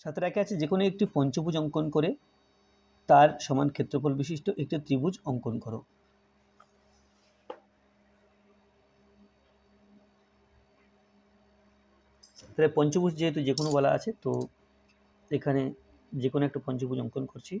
সাতের একে আছে যে কোনো একটি পঞ্চভুজ অঙ্কন করে তার সমান ক্ষেত্রফল বিশিষ্ট একটি ত্রিভুজ অঙ্কন করো। তাহলে পঞ্চভুজ যেহেতু যে কোনো বলা আছে, তো এখানে যে কোনো একটা পঞ্চভুজ অঙ্কন করছি।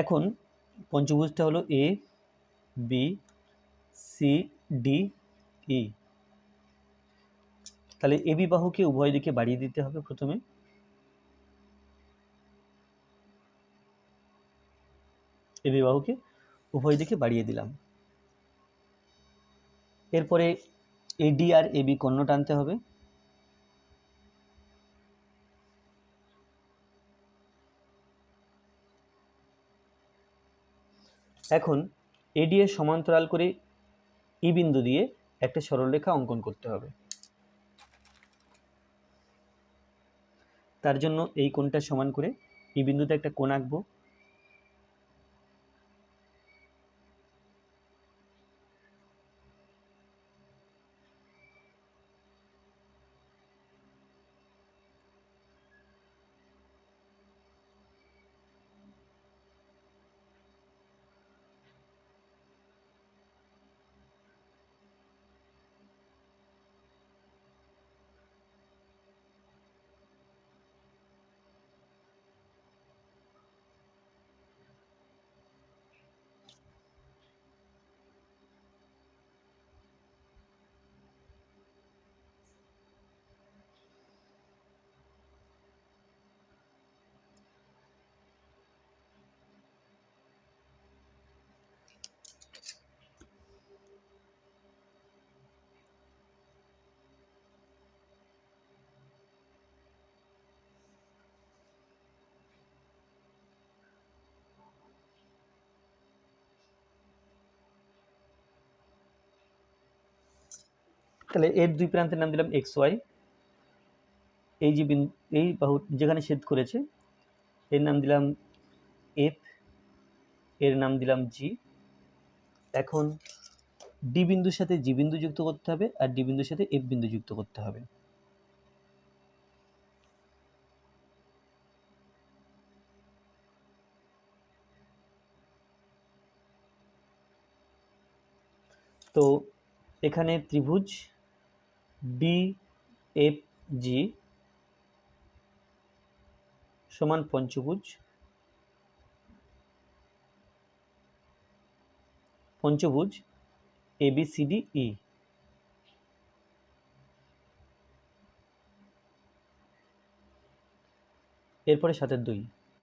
এখন পঞ্চভুজটা হলো A B C D E তাহলে এ বি বাহুকে উভয় দিকে বাড়িয়ে দিতে হবে প্রথমে। এ বি বাহুকে উভয় দিকে বাড়িয়ে দিলাম। এরপরে এডি আর এবি কর্ণ টানতে হবে। এখন এডি এর সমান্তরাল করে ই বিন্দু দিয়ে একটা সরলরেখা অঙ্কন করতে হবে। তার জন্য এই কোণটা সমান করে ই বিন্দুতে একটা কোণ আঁকবো। তাহলে এর দুই প্রান্তের নাম দিলাম এক্স ওয়াই। এই যে বিন্দু এই বাহু যেখানে ছেদ করেছে, এর নাম দিলাম এফ, এর নাম দিলাম জি। এখন ডি বিন্দুর সাথে জি বিন্দু যুক্ত করতে হবে আর ডি বিন্দুর সাথে এফ বিন্দু যুক্ত করতে হবে। তো এখানে ত্রিভুজ ডি এফ জি সমান পঞ্চভুজ। পঞ্চভুজ A B C D E এরপরে সাতের দুই।